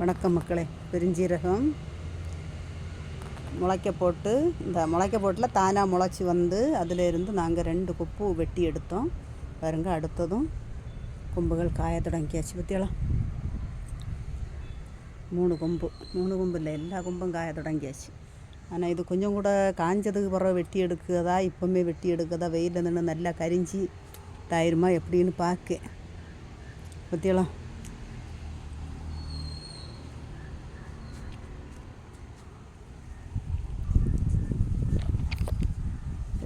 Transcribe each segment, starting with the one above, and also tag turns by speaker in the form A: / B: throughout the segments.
A: வணக்கம் மக்களே. பெருஞ்சீரகம். முளைக்க போட்டு இந்த முளைக்க போட்டில் தானாக முளைச்சி வந்து அதிலிருந்து நாங்கள் ரெண்டு கொப்பு வெட்டி எடுத்தோம். பாருங்க அடுத்ததும் கொம்புகள் காய தொடங்கியாச்சு பற்றியலாம் மூணு கொம்பு. மூணு கொம்பு இல்லை எல்லா கொம்பும் காய தொடங்கியாச்சு. ஆனால் இது கொஞ்சம் கூட காஞ்சதுக்கு பிறகு வெட்டி எடுக்கிறதா இப்போவுமே வெட்டி எடுக்கிறதா வெயிலில் நின்று நல்லா கரிஞ்சி தாயிருமா எப்படின்னு பார்க்க பற்றியலாம்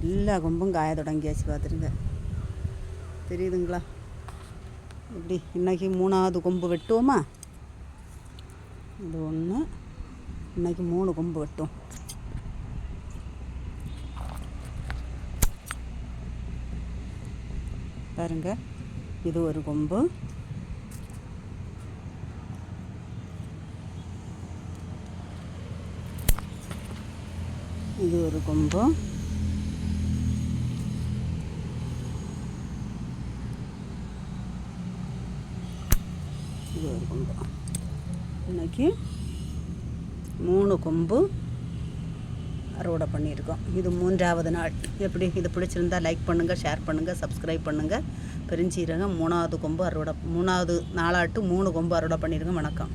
A: எல்லா கொம்பும் காய தொடங்கியாச்சு பார்த்துருங்க. தெரியுதுங்களா? இப்படி இன்றைக்கி மூணாவது கொம்பு வெட்டுவோமா? இது ஒன்று இன்னைக்கு மூணு கொம்பு வெட்டும் பாருங்க. இது ஒரு கொம்பு. இது ஒரு கொம்பு. இது ஒரு கொம்பு இன்றைக்கி மூணு கொம்பு அறுவடை பண்ணியிருக்கோம். இது மூன்றாவது நாள். எப்படி? இது பிடிச்சிருந்தா லைக் பண்ணுங்கள் ஷேர் பண்ணுங்கள் சப்ஸ்கிரைப் பண்ணுங்கள் பெருஞ்சீரகம் மூணாவது கொம்பு அறுவடை மூணாவது நாளாட்டு மூணு கொம்பு அறுவடை பண்ணியிருக்கோம். வணக்கம்.